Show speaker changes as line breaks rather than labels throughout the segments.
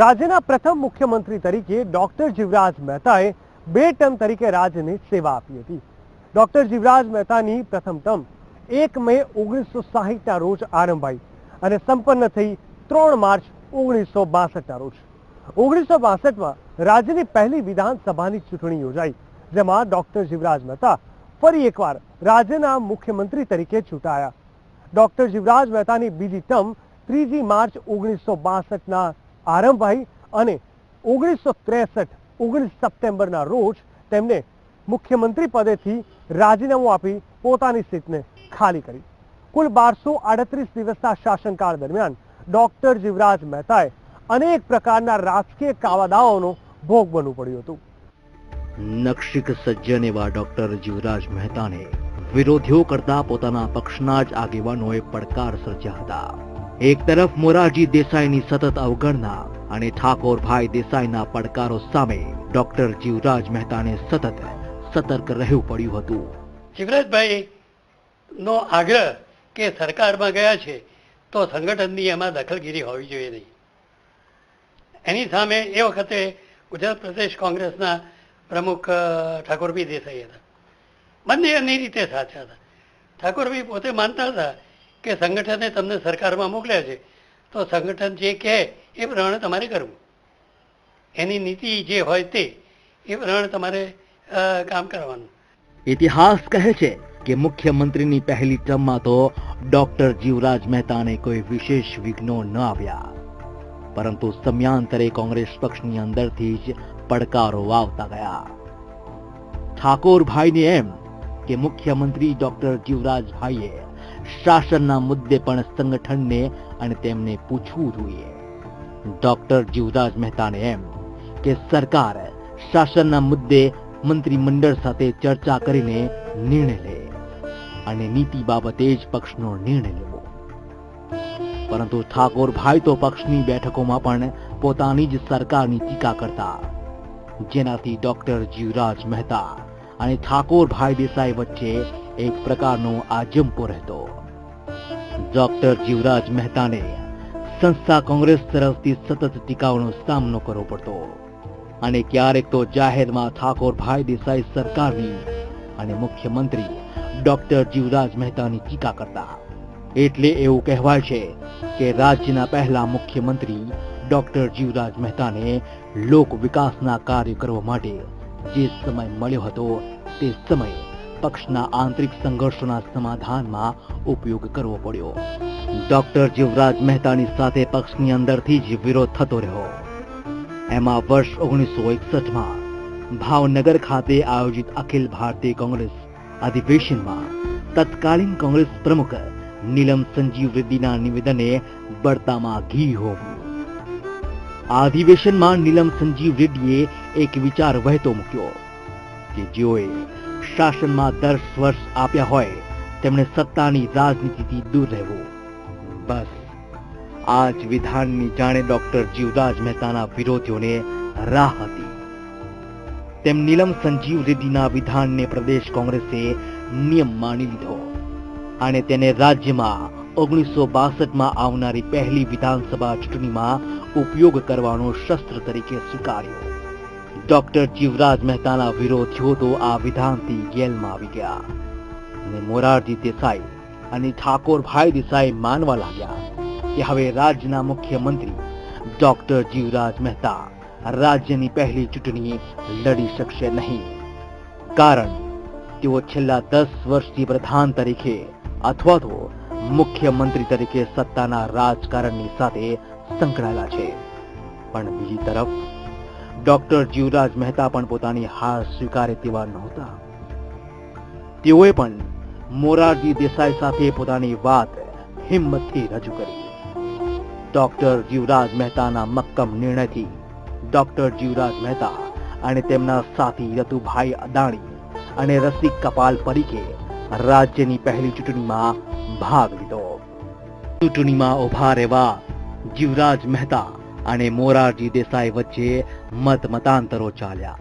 રાજ્યના પ્રથમ મુખ્યમંત્રી તરીકે ડોક્ટર જીવરાજ મહેતાએ બે ટર્મ તરીકે રાજ્યની સેવા આપી હતી. ડોક્ટર જીવરાજ મહેતાની પ્રથમ ટર્મ, એક મે ઓગણીસો સાહીઠના રોજ આરંભાઈ અને સંપન્ન થઈ ત્રણ માર્ચ ઓગણીસો બાસઠના રોજ. ઓગણીસો બાસઠમાં રાજ્યની પહેલી વિધાનસભાની ચૂંટણી યોજાઈ, જેમાં ડોક્ટર જીવરાજ મહેતા ફરી એકવાર રાજ્યના મુખ્યમંત્રી તરીકે ચૂંટાયા. ડોક્ટર જીવરાજ મહેતાની બીજી ટર્મ, ત્રીજી માર્ચ ઓગણીસો બાસઠના આરંભાઈ અને ઓગણીસો ત્રેસઠ, ઓગણીસ સપ્ટેમ્બરના રોજ તેમને મુખ્યમંત્રી પદેથી રાજીનામું આપી પોતાની સીટને ખાલી કરી. કુલ બારસો આડત્રીસ દિવસના શાસનકાળ દરમિયાન ડોક્ટર જીવરાજ મહેતાએ અનેક પ્રકારના રાજકીય કાવાદાઓનો ભોગ બનવું પડ્યું હતું.
નક્ષિક સજ્જન એવા ડોક્ટર જીવરાજ મહેતાને વિરોધીઓ કરતા પોતાના પક્ષના જ આગેવાનોએ પડકાર સર્જ્યા હતા. એક તરફ મોરારજી દેસાઈની સતત અવગણના અને ઠાકોરભાઈ દેસાઈના પડકારો સામે ડોક્ટર જીવરાજ મહેતાને સતત સતર્ક રહેવું પડ્યું હતું.
જીવરાજભાઈ, નો આગ્રહ કે સરકારમાં ગયા છે તો સંગઠનની એમાં દખલગીરી હોવી જોઈએ નહીં. એની સામે એ વખતે ગુજરાત પ્રદેશ કોંગ્રેસના પ્રમુખ ઠાકોરભાઈ દેસાઈ હતા. બંને એની રીતે સાચા હતા. ઠાકોરભાઈ પોતે માનતા હતા કે સંગઠને તમને સરકારમાં મોકલ્યા છે, તો સંગઠન જે કહે એ પ્રમાણે તમારે કરવું. એની નીતિ જે હોય તે, એ પ્રમાણે તમારે કામ કરવાનું.
ઇતિહાસ કહે છે કે મુખ્યમંત્રીની પહેલી ટર્મમાં તો ડોક્ટર જીવરાજ મહેતાને કોઈ વિશેષ વિઘ્નો ન આવ્યા. પરંતુ સમયાંતરે કોંગ્રેસ પક્ષની અંદરથી જ પડકારો આવતા ગયા. ઠાકોરભાઈને એમ કે મુખ્યમંત્રી ડોક્ટર જીવરાજભાઈએ શાસનના મુદ્દે પણ સંગઠનને અને તેમને પૂછવું જોઈએ. ડોક્ટર જીવરાજ મહેતાને એમ કે સરકાર શાસનના મુદ્દે મંત્રીમંડળ સાથે ચર્ચા કરીને નિર્ણય લે અને નીતિ બાબતે જ પક્ષનો નિર્ણય લેવો. પરંતુ ઠાકોરભાઈ તો પક્ષની બેઠકોમાં પણ પોતાની જ સરકારની ટીકા કરતા. જેનાથી ડોક્ટર જીવરાજ મહેતા અને ઠાકોરભાઈ દેસાઈ વચ્ચે એક પ્રકારનો આજંપો રહેતો. ડોક્ટર જીવરાજ મહેતાને સંસ્થા કોંગ્રેસ તરફથી સતત ટીકાઓનો સામનો કરવો પડતો અને ક્યારેક તો જાહેરમાં ઠાકોરભાઈ દેસાઈ સરકારની અને મુખ્યમંત્રી ડોક્ટર જીવરાજ મહેતાની ટીકા કરતા. એટલે એવું કહેવાય છે કે રાજ્યના પહેલા મુખ્યમંત્રી ડોક્ટર જીવરાજ મહેતાને લોક વિકાસના કાર્ય કરવા માટે જે સમય મળ્યો હતો તે સમય પક્ષના આંતરિક સંઘર્ષોના સમાધાનમાં ઉપયોગ કરવો પડ્યો. ડોક્ટર જીવરાજ મહેતાની સાથે પક્ષની અંદરથી જ વિરોધ થતો રહ્યો. એમાં વર્ષ ઓગણીસો એકસઠમાં ભાવનગર ખાતે આયોજિત અખિલ ભારતીય કોંગ્રેસ અધિવેશનમાં તત્કાલીન કોંગ્રેસ પ્રમુખ નીલમ સંજીવ રેડ્ડીના નિવેદને બળતામાં ઘી હોવું આ અધિવેશનમાં નીલમ સંજીવ રેડ્ડીએ એક વિચાર વહેતો મૂક્યો કે જેઓએ શાસનમાં દસ વર્ષ આપ્યા હોય, તેમણે સત્તાની રાજનીતિથી દૂર રહેવું. બસ, આ જ વિધાનની જાણે ડોક્ટર જીવરાજ મહેતાના વિરોધીઓને રાહ હતી. તેમ નીલમ સંજીવ રેડ્ડીના વિધાનને પ્રદેશ કોંગ્રેસે નિયમ માની લીધો અને તેને રાજ્યમાં ઓગણીસો બાસઠમાં આવનારી પહેલી વિધાનસભા ચૂંટણીમાં ઉપયોગ કરવાનો શસ્ત્ર તરીકે સ્વીકાર્યો. ડોક્ટર જીવરાજ મહેતાના વિરોધીઓ તો આ વિધાનથી ગેલમાં આવી ગયા. અને મોરારજી દેસાઈ અને ઠાકોરભાઈ દેસાઈ માનવા લાગ્યા કે હવે રાજ્યના મુખ્યમંત્રી ડોક્ટર જીવરાજ મહેતા રાજ્યની પહેલી ચૂંટણી લડી શકશે નહીં. કારણ તેઓ છેલ્લા દસ વર્ષથી પ્રધાન તરીકે અથવા તો મુખ્યમંત્રી તરીકે સત્તાના રાજકારણની સાથે સંકળાયેલા છે. પણ બીજી તરફ, ડોક્ટર જીવરાજ મહેતા પણ પોતાની હાર સ્વીકારે તેવા નહોતા. તેઓએ પણ મોરારજી દેસાઈ સાથે પોતાની વાત હિંમતથી રજૂ કરી. ડોક્ટર જીવરાજ મહેતાના મક્કમ નિર્ણયથી ડોક્ટર જીવરાજ મહેતા અને તેમના સાથી રતુભાઈ અદાણી અને રસિક કપાલ પરીખે રાજ્યની પહેલી ચૂંટણીમાં ભાગ લીધો. ચૂંટણીમાં ઊભા રહેવા જીવરાજ મહેતા અને મોરારજી દેસાઈ વચ્ચે મત મતાંતરો ચાલ્યા.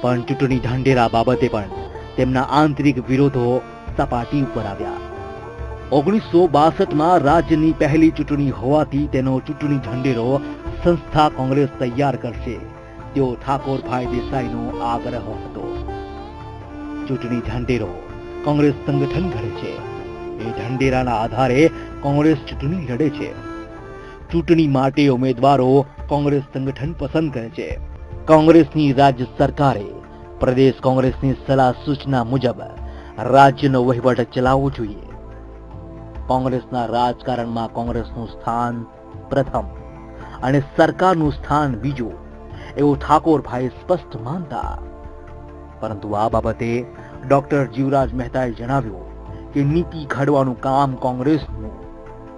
પણ ચૂંટણી ઢંઢેરા બાબતે પણ તેમના આંતરિક વિરોધો સપાટી ઉપર આવ્યા. ઓગણીસો બાસઠમાં રાજ્યની પહેલી ચૂંટણી હોવાથી તેનો ચૂંટણી ઢંઢેરો સંસ્થા કોંગ્રેસ તૈયાર કરશે. તેવો ઠાકોરભાઈ દેસાઈનો આગ્રહ હતો. ચૂંટણી ઢંઢેરો કોંગ્રેસ સંગઠન ઘડે છે. એ ઢંઢેરાના આધારે કોંગ્રેસ ચૂંટણી લડે છે. ચૂંટણી માટે ઉમેદવારો કોંગ્રેસ સંગઠન પસંદ કરે છે. કોંગ્રેસની રાજ્ય સરકારે પ્રદેશ કોંગ્રેસની સલાહ સૂચના મુજબ રાજ્યનો વહીવટ ચલાવવો જોઈએ. કોંગ્રેસના રાજકારણમાં કોંગ્રેસનું સ્થાન પ્રથમ અને સરકારનું સ્થાન બીજું, એવું ઠાકોરભાઈ સ્પષ્ટ માનતા. પરંતુ આ બાબતે ડોક્ટર જીવરાજ મહેતાએ જણાવ્યું કે નીતિ ઘડવાનું કામ કોંગ્રેસનું,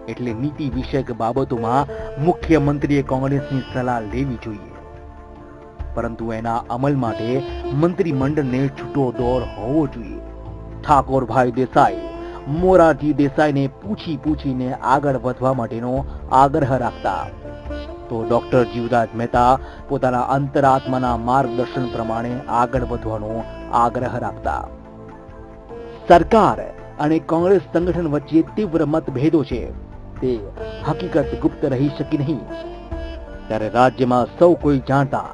એટલે નીતિ વિષયક બાબતોમાં મુખ્યમંત્રીએ કોંગ્રેસની સલાહ લેવી જોઈએ. પરંતુ એના અમલ માટે મંત્રીમંડળને છૂટો દોર હોવો જોઈએ. ઠાકોરભાઈ દેસાઈ, મોરારજી દેસાઈને પૂછી પૂછીને આગળ વધવા માટેનો આગ્રહ રાખતા. તો ડોક્ટર જીવરાજ મહેતા પોતાના અંતરાત્માના માર્ગદર્શન પ્રમાણે આગળ વધવાનો આગ્રહ રાખતા. સરકાર અને કોંગ્રેસ સંગઠન વચ્ચે તીવ્ર મતભેદો છે. તે હકીકત ગુપ્ત રહી શકી નહીં. ત્યારે રાજ્યમાં સૌ કોઈ જાણતા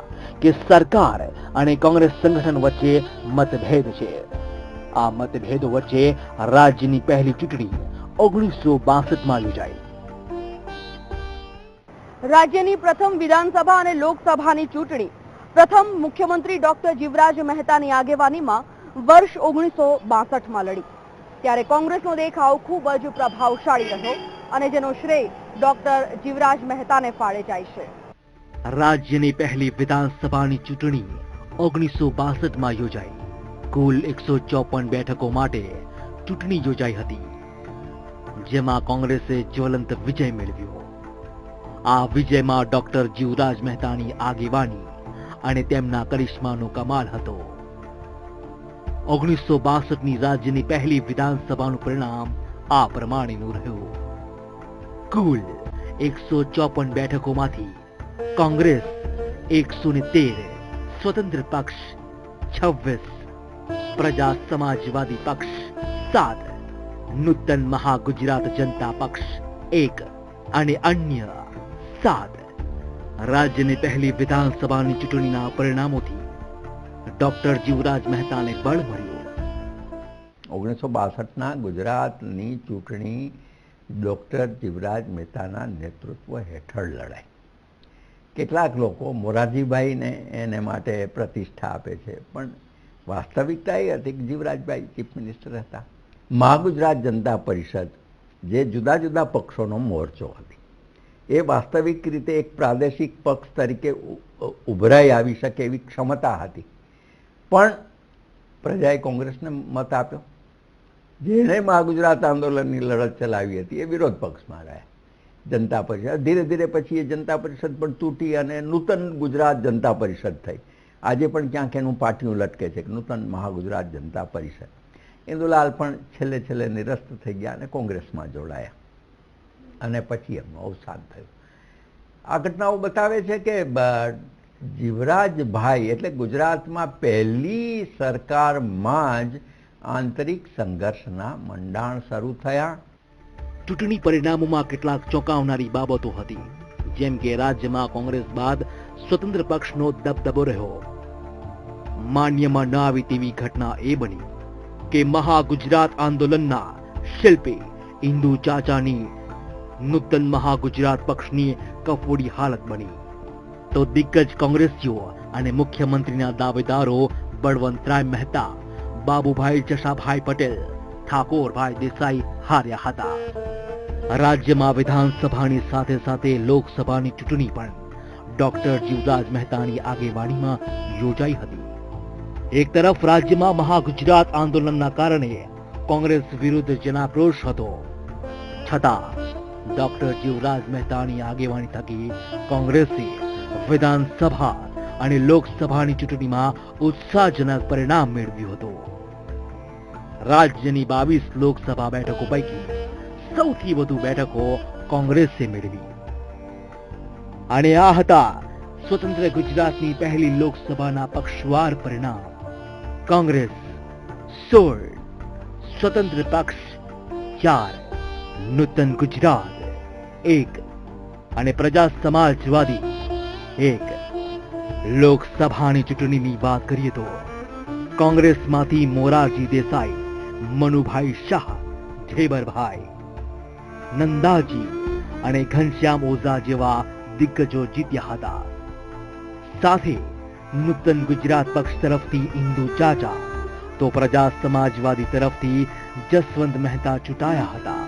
કે સરકાર અને કોંગ્રેસ સંગઠન વચ્ચે મતભેદ છે. આ મતભેદો વચ્ચે રાજ્યની પહેલી ચૂંટણી ઓગણીસો બાસઠમાં યોજાઈ.
રાજ્યની પ્રથમ વિધાનસભા અને લોકસભાની ચૂંટણી. પ્રથમ મુખ્યમંત્રી ડોક્ટર જીવરાજ મહેતાની આગેવાનીમાં વર્ષ ઓગણીસો બાસઠમાં લડી. ત્યારે કોંગ્રેસનો દેખાવ ખૂબ જ પ્રભાવશાળી રહ્યો અને જેનો શ્રેય ડોક્ટર જીવરાજ મહેતાને ફાળે જાય છે.
રાજ્યની પહેલી વિધાનસભાની ચૂંટણી ઓગણીસો બાસઠમાં યોજાઈ. કુલ એકસો ચોપન બેઠકો માટે ચૂંટણી યોજાઈ હતી. જેમાં કોંગ્રેસે જ્વલંત વિજય મેળવ્યો. આ વિજયમાં ડોક્ટર જીવરાજ મહેતાની આગેવાની અને તેમના કરિશ્માનો કમાલ હતો. ઓગણીસો બાસઠની રાજ્યની પહેલી વિધાનસભાનું પરિણામ આ પ્રમાણેનું રહ્યું. કુલ એકસો ચોપન બેઠકોમાંથી કોંગ્રેસ એકસો ને તેર, સ્વતંત્ર પક્ષ છવ્વીસ, પ્રજા સમાજવાદી પક્ષ સાત, નૂતન મહાગુજરાત જનતા પક્ષ એક અને અન્ય સાત. રાજ્યની પહેલી વિધાનસભાની ચૂંટણીના પરિણામોથી ડોક્ટર જીવરાજ મહેતાને બળ મળ્યું.
ઓગણીસો બાસઠના ગુજરાતની ચૂંટણી ડૉક્ટર જીવરાજ મહેતાના નેતૃત્વ હેઠળ લડાઈ. કેટલાક લોકો મોરારજીભાઈને એને માટે પ્રતિષ્ઠા આપે છે, પણ વાસ્તવિકતા એ હતી કે જીવરાજભાઈ ચીફ મિનિસ્ટર હતા. મહાગુજરાત જનતા પરિષદ જે જુદા જુદા પક્ષોનો મોરચો હતી. એ વાસ્તવિક રીતે એક પ્રાદેશિક પક્ષ તરીકે ઉભરાઈ આવી શકે એવી ક્ષમતા હતી. પણ પ્રજાએ કોંગ્રેસને મત આપ્યો. જેણે મહાગુજરાત આંદોલનની લડત ચલાવી હતી, એ વિરોધ પક્ષમાં રહ્યા જનતા પરિષદ. ધીરે ધીરે પછી એ જનતા પરિષદ પણ તૂટી અને નૂતન ગુજરાત જનતા પરિષદ થઈ. આજે પણ ક્યાંક એનું પાટિયું લટકે છે કે નૂતન મહાગુજરાત જનતા પરિષદ. ઇન્દુલાલ પણ છેલ્લે છેલ્લે નિરસ્ત થઈ ગયા અને કોંગ્રેસમાં જોડાયા. અને પછી એમનું અવસાન થયું. આ ઘટનાઓ બતાવે છે કે જીવરાજભાઈ એટલે ગુજરાતમાં પહેલી સરકારમાં જ આંતરિક સંઘર્ષના મંડાણ શરૂ થયા.
ચૂંટણી પરિણામોમાં કેટલાક ચોંકાવનારી બાબતો હતી. જેમ કે રાજ્યમાં કોંગ્રેસ બાદ સ્વતંત્ર પક્ષનો દબદબો રહ્યો. માન્યમાં ન આવી તેવી ઘટના એ બની કે મહાગુજરાત આંદોલનના શિલ્પી ઇન્દુ ચાચાની નૂતન મહાગુજરાત પક્ષની કફોડી હાલત બની. તો દિગ્ગજ કોંગ્રેસીઓ અને મુખ્યમંત્રીના દાવેદારો બળવંતરાય મહેતા, બાબુભાઈ જશાભાઈ પટેલ, ઠાકોરભાઈ દેસાઈ હાર્યા હતા. રાજ્યમાં વિધાનસભાની સાથે સાથે લોકસભાની ચૂંટણી પણ ડોક્ટર જીવરાજ મહેતાની આગેવાનીમાં યોજાઈ હતી. એક તરફ રાજ્યમાં મહાગુજરાત આંદોલનના કારણે કોંગ્રેસ વિરુદ્ધ જનાક્રોશ હતો. છતાં ડોક્ટર જીવરાજ મહેતાની આગેવાની થકી કોંગ્રેસે વિધાનસભા અને લોકસભાની ચૂંટણીમાં ઉત્સાહજનક પરિણામ મેળવ્યું હતું. રાજ્યની બાવીસ લોકસભા બેઠકો પૈકી સૌથી વધુ બેઠકો કોંગ્રેસે મેળવી. અને આ હતા સ્વતંત્ર ગુજરાતની પહેલી લોકસભાના પક્ષવાર પરિણામ. કોંગ્રેસ સોળ, સ્વતંત્ર પક્ષ ચાર, નૂતન ગુજરાત એક અને પ્રજા સમાજવાદી એક, લોકસભાની ચૂંટણીની વાત કરીએ તો કોંગ્રેસમાંથી મોરારજી દેસાઈ, મનુભાઈ શાહ ઢેબરભાઈ નંદાજી અને ઘનશ્યામ ઓઝા જેવા દિગ્ગજો જીત્યા હતા. સાથે નૂતન ગુજરાત પક્ષ તરફથી ઇન્દુ ચાચા તો પ્રજા સમાજવાદી તરફથી જસવંત મહેતા ચૂંટાયા હતા.